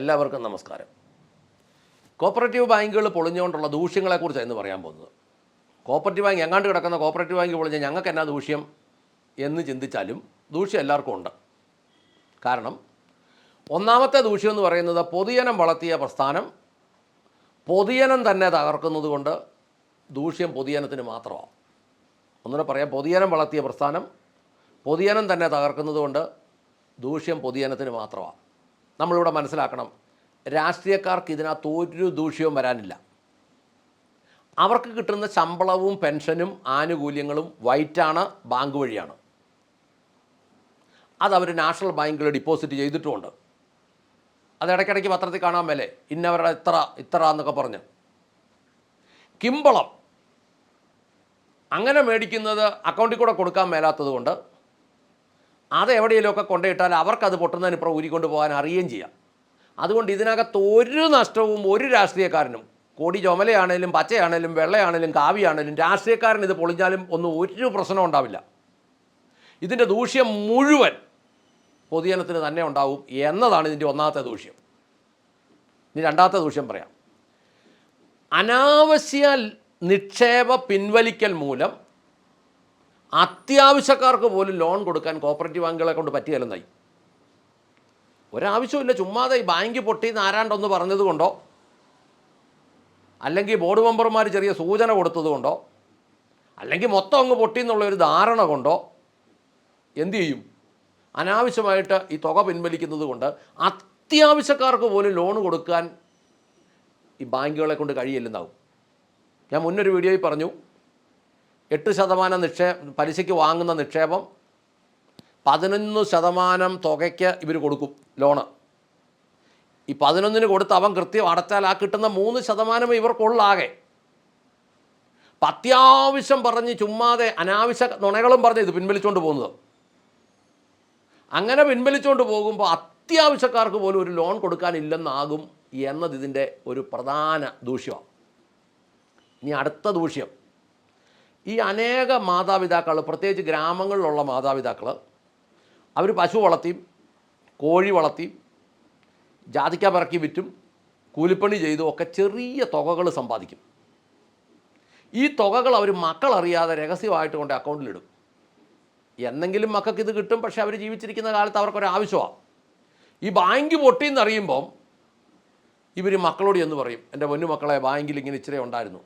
എല്ലാവർക്കും നമസ്കാരം. കോപ്പറേറ്റീവ് ബാങ്കുകൾ പൊളിഞ്ഞുകൊണ്ടുള്ള ദൂഷ്യങ്ങളെക്കുറിച്ച് എന്ന് പറയാൻ പോകുന്നത്. കോപ്പറേറ്റീവ് ബാങ്ക് എങ്ങാണ്ട് കിടക്കുന്ന കോപ്പറേറ്റീവ് ബാങ്ക് പൊളിഞ്ഞാൽ ഞങ്ങൾക്ക് എന്നാ ദൂഷ്യം എന്ന് ചിന്തിച്ചാലും ദൂഷ്യം എല്ലാവർക്കും ഉണ്ട്. കാരണം ഒന്നാമത്തെ ദൂഷ്യം എന്ന് പറയുന്നത് പൊതുജനം വളർത്തിയ പ്രസ്ഥാനം പൊതുജനം തന്നെ തകർക്കുന്നത് കൊണ്ട് ദൂഷ്യം പൊതുജനത്തിന് മാത്രമാണ്. ഒന്നുകൂടെ പറയാം പൊതുജനം വളർത്തിയ പ്രസ്ഥാനം പൊതുജനം തന്നെ തകർക്കുന്നത് കൊണ്ട് ദൂഷ്യം പൊതുജനത്തിന് മാത്രമാണ്. നമ്മളിവിടെ മനസ്സിലാക്കണം. രാഷ്ട്രീയക്കാർക്ക് ഇതിനകത്ത് ഒരു ദൂഷ്യവും വരാനില്ല. അവർക്ക് കിട്ടുന്ന ശമ്പളവും പെൻഷനും ആനുകൂല്യങ്ങളും വൈറ്റാണ് ബാങ്ക് വഴിയാണ്. അതവർ നാഷണൽ ബാങ്കിൽ ഡിപ്പോസിറ്റ് ചെയ്തിട്ടുമുണ്ട്. അത് ഇടയ്ക്കിടയ്ക്ക് പത്രത്തിൽ കാണാൻ മേലെ ഇന്നവരുടെ ഇത്ര ഇത്ര എന്നൊക്കെ പറഞ്ഞ്. കിമ്പളം അങ്ങനെ മേടിക്കുന്നത് അക്കൗണ്ടിൽ കൂടെ കൊടുക്കാൻ മേലാത്തത് കൊണ്ട് അത് എവിടെയെങ്കിലുമൊക്കെ കൊണ്ടുപോയിട്ടാൽ അവർക്കത് പൊട്ടുന്നതിനിപ്പുറം ഊരിക്കൊണ്ട് പോകാൻ അറിയുകയും ചെയ്യാം. അതുകൊണ്ട് ഇതിനകത്ത് ഒരു നഷ്ടവും ഒരു രാഷ്ട്രീയക്കാരനും കോടി ചുമലയാണേലും പച്ചയാണേലും വെള്ളയാണേലും കാവിയാണേലും രാഷ്ട്രീയക്കാരൻ ഇത് പൊളിഞ്ഞാലും ഒന്നും ഒരു പ്രശ്നം ഉണ്ടാവില്ല. ഇതിന്റെ ദൂഷ്യം മുഴുവൻ പൊതുജനത്തിന് തന്നെ ഉണ്ടാവും എന്നതാണ് ഇതിന്റെ ഒന്നാമത്തെ ദൂഷ്യം. ഇനി രണ്ടാമത്തെ ദൂഷ്യം പറയാം. അനാവശ്യ നിക്ഷേപ പിൻവലിക്കൽ മൂലം അത്യാവശ്യക്കാർക്ക് പോലും ലോൺ കൊടുക്കാൻ കോപ്പറേറ്റീവ് ബാങ്കുകളെ കൊണ്ട് പറ്റിയല്ലെന്നായി ഒരാവശ്യമില്ല ചുമ്മാതെ ഈ ബാങ്ക് പൊട്ടി ആരാണ്ടൊന്ന് പറഞ്ഞതുകൊണ്ടോ അല്ലെങ്കിൽ ബോർഡ് മെമ്പർമാർ ചെറിയ സൂചന കൊടുത്തതുകൊണ്ടോ അല്ലെങ്കിൽ മൊത്തം അങ്ങ് പൊട്ടി എന്നുള്ള ഒരു ധാരണ കൊണ്ടോ? എന്തു ചെയ്യും? അനാവശ്യമായിട്ട് ഈ തുക പിൻവലിക്കുന്നത് കൊണ്ട് അത്യാവശ്യക്കാർക്ക് പോലും ലോൺ കൊടുക്കാൻ ഈ ബാങ്കുകളെ കൊണ്ട് കഴിയില്ലെന്നാവും. ഞാൻ മുന്നൊരു വീഡിയോയിൽ പറഞ്ഞു എട്ട് ശതമാനം നിക്ഷേ പലിശയ്ക്ക് വാങ്ങുന്ന നിക്ഷേപം പതിനൊന്ന് ശതമാനം തുകയ്ക്ക് ഇവർ കൊടുക്കും ലോണ്. ഈ പതിനൊന്നിന് കൊടുത്ത് അവൻ കൃത്യം അടച്ചാൽ ആ കിട്ടുന്ന മൂന്ന് ശതമാനം ഇവർക്കുള്ളാകെ അപ്പം അത്യാവശ്യം പറഞ്ഞ് ചുമ്മാതെ അനാവശ്യ നുണകളും പറഞ്ഞ് ഇത് പിൻവലിച്ചുകൊണ്ട് പോകുന്നത്. അങ്ങനെ പിൻവലിച്ചുകൊണ്ട് പോകുമ്പോൾ അത്യാവശ്യക്കാർക്ക് പോലും ഒരു ലോൺ കൊടുക്കാനില്ലെന്നാകും എന്നത് ഇതിന്റെ ഒരു പ്രധാന ദൂഷ്യമാണ് ഇനി അടുത്ത ദൂഷ്യം. ഈ അനേക മാതാപിതാക്കൾ പ്രത്യേകിച്ച് ഗ്രാമങ്ങളിലുള്ള മാതാപിതാക്കൾ അവർ പശു വളർത്തിയും കോഴി വളർത്തിയും ജാതിക്ക പറക്കി വിറ്റും കൂലിപ്പണി ചെയ്തും ഒക്കെ ചെറിയ തുകകൾ സമ്പാദിക്കും. ഈ തുകകൾ അവർ മക്കളറിയാതെ രഹസ്യമായിട്ട് കൊണ്ട് അക്കൗണ്ടിലിടും എന്തെങ്കിലും മക്കൾക്ക് ഇത് കിട്ടും പക്ഷേ അവർ ജീവിച്ചിരിക്കുന്ന കാലത്ത് അവർക്കൊരാവശ്യമാണ് ഈ ബാങ്ക് പൊട്ടിയെന്നറിയുമ്പം ഇവർ മക്കളോട് എന്ന് പറയും എന്റെ പൊന്നു മക്കളെ ബാങ്കിൽ ഇങ്ങനെ ഇച്ചിരി ഉണ്ടായിരുന്നു.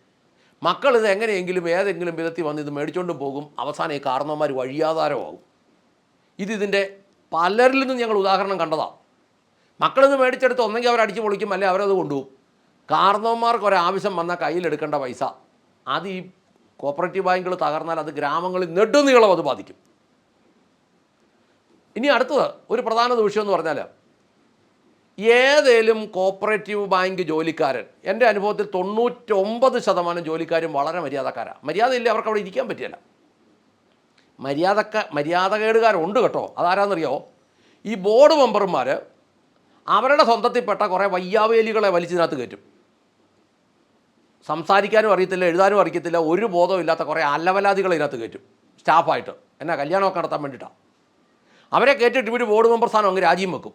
മക്കൾ ഇത് എങ്ങനെയെങ്കിലും ഏതെങ്കിലും വിധത്തിൽ വന്ന് ഇത് മേടിച്ചുകൊണ്ട് പോകും. അവസാനം ഈ കാരണവന്മാർ വഴിയാധാരമാകും. ഇതിതിന്റെ പലരിൽ നിന്നും ഞങ്ങൾ ഉദാഹരണം കണ്ടതാണ് മക്കളിത് മേടിച്ചെടുത്ത് ഒന്നെങ്കിൽ അവർ അടിച്ച് പൊളിക്കും അല്ലെങ്കിൽ അവരത് കൊണ്ടുപോകും. കാരണവന്മാർക്ക് ഒരാവശ്യം വന്നാൽ കയ്യിലെടുക്കേണ്ട പൈസ. അത് ഈ കോപ്പറേറ്റീവ് ബാങ്കുകൾ തകർന്നാൽ അത് ഗ്രാമങ്ങളിൽ നെടുന്നീളം അത് ബാധിക്കും. ഇനി അടുത്തത് ഒരു പ്രധാന ദൂഷ്യം എന്ന് പറഞ്ഞാൽ ഏതേലും കോപ്പറേറ്റീവ് ബാങ്ക് ജോലിക്കാരൻ എന്റെ അനുഭവത്തിൽ തൊണ്ണൂറ്റൊമ്പത് ശതമാനം ജോലിക്കാരും വളരെ മര്യാദക്കാരാണ് മര്യാദയില്ല അവർക്ക് അവിടെ ഇരിക്കാൻ പറ്റിയല്ല മര്യാദക്ക മര്യാദകേടുകാരുണ്ട് കേട്ടോ. അതാരാന്നറിയോ ഈ ബോർഡ് മെമ്പർമാർ അവരുടെ സ്വന്തത്തിൽപ്പെട്ട കുറേ വയ്യാവേലികളെ വലിച്ചതിനകത്ത് കയറ്റും. സംസാരിക്കാനും അറിയത്തില്ല എഴുതാനും അറിയത്തില്ല ഒരു ബോധവും ഇല്ലാത്ത കുറേ അലവലാദികളെ ഇതിനകത്ത് കയറ്റും സ്റ്റാഫായിട്ട്. എന്നാ കല്യാണമൊക്കെ നടത്താൻ വേണ്ടിയിട്ടാണ് അവരെ കയറ്റിട്ട് ഇവർ ബോർഡ് മെമ്പർ സ്ഥാനം അങ്ങ് രാജ്യം വെക്കും.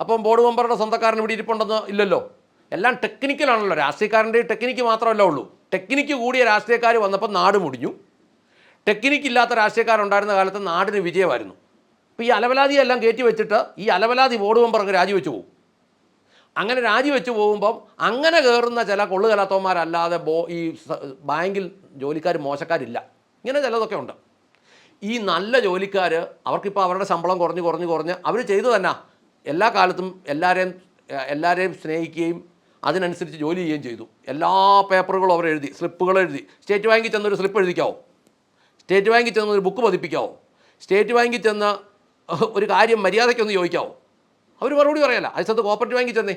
അപ്പം ബോർഡ് മെമ്പറുടെ സ്വന്തക്കാരൻ ഇവിടെ ഇരിപ്പുണ്ടെന്ന് ഇല്ലല്ലോ. എല്ലാം ടെക്നിക്കലാണല്ലോ രാഷ്ട്രീയക്കാരന്റെ ടെക്നിക്ക് മാത്രമല്ല ഉള്ളൂ. ടെക്നിക്ക് കൂടിയ രാഷ്ട്രീയക്കാർ വന്നപ്പോൾ നാട് മുടിഞ്ഞു. ടെക്നിക്ക് ഇല്ലാത്ത രാഷ്ട്രീയക്കാരുണ്ടായിരുന്ന കാലത്ത് നാടിന് വിജയമായിരുന്നു. അപ്പോൾ ഈ അലവലാതിയെല്ലാം കയറ്റി വെച്ചിട്ട് ഈ അലവലാതി ബോർഡ് മെമ്പർക്ക് രാജിവെച്ച് പോകും. അങ്ങനെ രാജിവെച്ച് പോകുമ്പം അങ്ങനെ കയറുന്ന ചില കൊള്ളുകലാത്തവന്മാരല്ലാതെ ബോ ഈ ബാങ്കിൽ ജോലിക്കാർ മോശക്കാരില്ല. ഇങ്ങനെ ചിലതൊക്കെ ഉണ്ട്. ഈ നല്ല ജോലിക്കാർ അവർക്കിപ്പോൾ അവരുടെ ശമ്പളം കുറഞ്ഞ് കുറഞ്ഞ് കുറഞ്ഞ് അവർ ചെയ്തു തന്നെ എല്ലാ കാലത്തും എല്ലാവരെയും എല്ലാവരെയും സ്നേഹിക്കുകയും അതിനനുസരിച്ച് ജോലി ചെയ്യുകയും ചെയ്തു. എല്ലാ പേപ്പറുകളും അവർ എഴുതി സ്ലിപ്പുകൾ എഴുതി. സ്റ്റേറ്റ് ബാങ്കിൽ ചെന്നൊരു സ്ലിപ്പ് എഴുതിക്കാവോ. സ്റ്റേറ്റ് ബാങ്കിൽ ചെന്ന് ഒരു ബുക്ക് പതിപ്പിക്കാവോ. സ്റ്റേറ്റ് ബാങ്കിൽ ചെന്ന് ഒരു കാര്യം മര്യാദയ്ക്കൊന്ന് ചോദിക്കാവോ. അവർ മറുപടി പറയല്ല. അതിനകത്ത് കോപ്പറേറ്റീവ് ബാങ്കിൽ ചെന്നേ.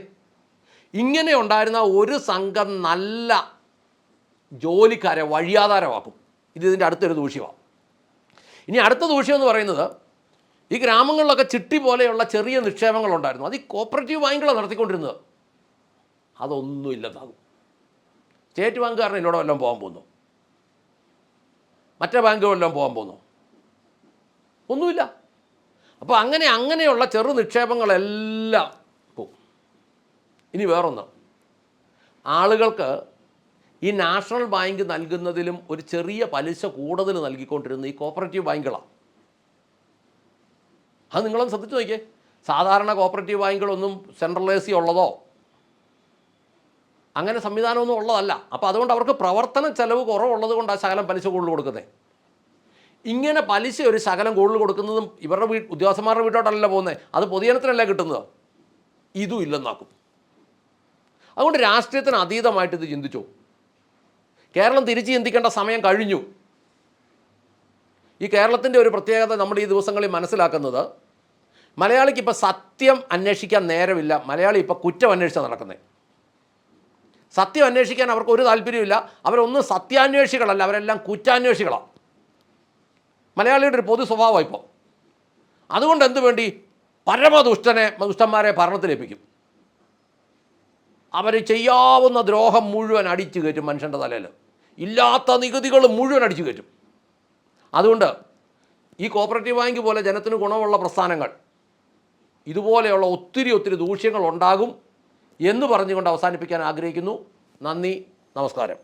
ഇങ്ങനെ ഉണ്ടായിരുന്ന ഒരു സംഘം നല്ല ജോലിക്കാരെ വഴിയാധാരമാക്കും. ഇത് ഇതിന്റെ അടുത്തൊരു ദൂഷ്യമാണ്. ഇനി അടുത്ത ദൂഷ്യം എന്ന് പറയുന്നത് ഈ ഗ്രാമങ്ങളിലൊക്കെ ചിട്ടി പോലെയുള്ള ചെറിയ നിക്ഷേപങ്ങളുണ്ടായിരുന്നു. അത് ഈ കോപ്പറേറ്റീവ് ബാങ്കുകളാണ് നടത്തിക്കൊണ്ടിരുന്നത്. അതൊന്നും ഇല്ലാതാകും. സ്റ്റേറ്റ് ബാങ്കുകാരൻ എന്നോട് വല്ലതും പോകാൻ പോകുന്നു? മറ്റേ ബാങ്ക് വല്ലതും പോകാൻ പോകുന്നു? ഒന്നുമില്ല. അപ്പോൾ അങ്ങനെ അങ്ങനെയുള്ള ചെറു നിക്ഷേപങ്ങളെല്ലാം പോകും ഇനി വേറൊന്ന്. ആളുകൾക്ക് ഈ നാഷണൽ ബാങ്ക് നൽകുന്നതിലും ഒരു ചെറിയ പലിശ കൂടുതൽ നൽകിക്കൊണ്ടിരുന്ന ഈ കോപ്പറേറ്റീവ് ബാങ്കുകളാണ്. അത് നിങ്ങളൊന്ന് ശ്രദ്ധിച്ചു നോക്കിയേ. സാധാരണ കോപ്പറേറ്റീവ് ബാങ്കുകളൊന്നും സെൻട്രലൈസി ഉള്ളതോ അങ്ങനെ സംവിധാനമൊന്നും ഉള്ളതല്ല. അപ്പോൾ അതുകൊണ്ട് അവർക്ക് പ്രവർത്തന ചെലവ് കുറവുള്ളത് കൊണ്ട് ആ ശകലം പലിശ കൂടുതൽ കൊടുക്കുന്നത് ഇങ്ങനെ പലിശ ഒരു ശകലം കൂടുതൽ കൊടുക്കുന്നതും ഇവരുടെ വീ ഉദ്യോഗസ്ഥന്മാരുടെ വീട്ടോട്ടല്ല പോകുന്നത് അത് പൊതുജനത്തിനല്ലേ കിട്ടുന്നത്? ഇതും ഇല്ലെന്നാക്കും. അതുകൊണ്ട് രാഷ്ട്രീയത്തിന് അതീതമായിട്ട് ഇത് ചിന്തിച്ചു. കേരളം തിരിച്ച് ചിന്തിക്കേണ്ട സമയം കഴിഞ്ഞു. ഈ കേരളത്തിന്റെ ഒരു പ്രത്യേകത നമ്മൾ ഈ ദിവസങ്ങളിൽ മനസ്സിലാക്കുന്നത് മലയാളിക്ക് ഇപ്പോൾ സത്യം അന്വേഷിക്കാൻ നേരമില്ല. മലയാളി ഇപ്പോൾ കുറ്റം അന്വേഷിച്ചാണ് നടക്കുന്നത് സത്യം അന്വേഷിക്കാൻ അവർക്ക് ഒരു താല്പര്യമില്ല അവരൊന്നും സത്യാന്വേഷികളല്ല. അവരെല്ലാം കുറ്റാന്വേഷികളാണ് മലയാളിയുടെ ഒരു പൊതു സ്വഭാവമാണ് ഇപ്പോൾ അതുകൊണ്ട് എന്തു വേണ്ടി? പരമദുഷ്ടനെ ദുഷ്ടന്മാരെ ഭരണത്തിലേൽപ്പിക്കും. അവർ ചെയ്യാവുന്ന ദ്രോഹം മുഴുവൻ അടിച്ചു കയറ്റും മനുഷ്യന്റെ തലയിൽ ഇല്ലാത്ത നികുതികൾ മുഴുവൻ അടിച്ചു കയറ്റും. അതുകൊണ്ട് ഈ കോപ്പറേറ്റീവ് ബാങ്ക് പോലെ ജനത്തിന് ഗുണമുള്ള പ്രസ്ഥാനങ്ങൾ ഇതുപോലെയുള്ള ഒത്തിരി ഒത്തിരി ദൂഷ്യങ്ങൾ ഉണ്ടാകും എന്ന് പറഞ്ഞുകൊണ്ട് അവസാനിപ്പിക്കാൻ ആഗ്രഹിക്കുന്നു. നന്ദി നമസ്കാരം.